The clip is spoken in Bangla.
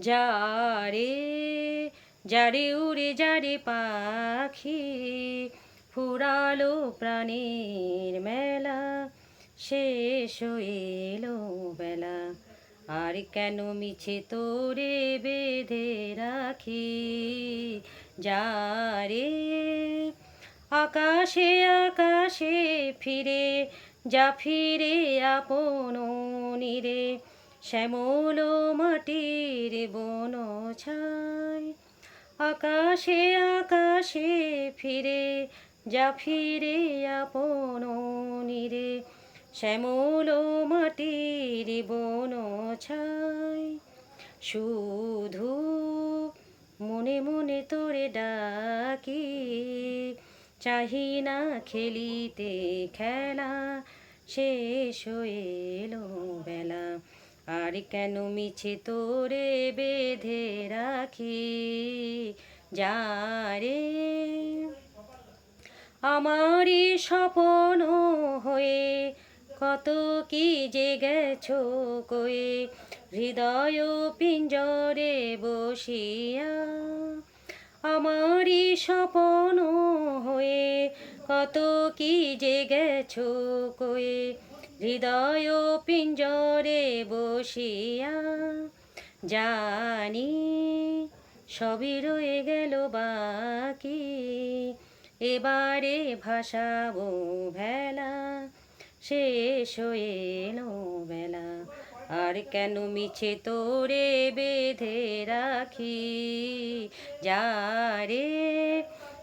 যারে যারে উড়ে, যারে পাখি ফুরালো প্রাণের মেলা, শেষ এলো বেলা। আর কেন মিছে তোরে বেঁধে রাখি? যারে, আকাশে আকাশে ফিরে, যা ফিরে আপন নিরে শ্যামল মাটির বন ছাই। আকাশে আকাশে ফিরে, যা ফিরে আপন নিরে। শ্যামল মাটির বন ছাই। শুধু মনে মনে তোরে ডাকি, চাহি না খেলিতে খেলা, শেষ হয়ে এলো বেলা। আর কেন মিছে তোরে বেঁধে রাখি? যারে আমারই স্বপন হয়ে কত কি যে গেছো কয়ে হৃদয় পিঞ্জরে বসিয়া আমারই স্বপন হয়ে কত কি যে গেছো কয়ে হৃদয় পিঞ্জরে বসিয়া জানি, সবই রয়ে গেল বাকি। এবারে ভাসাবো ভেলা, শেষ হয়ে এলো বেলা। আর কেন মিছে তোরে বেঁধে রাখি? যারে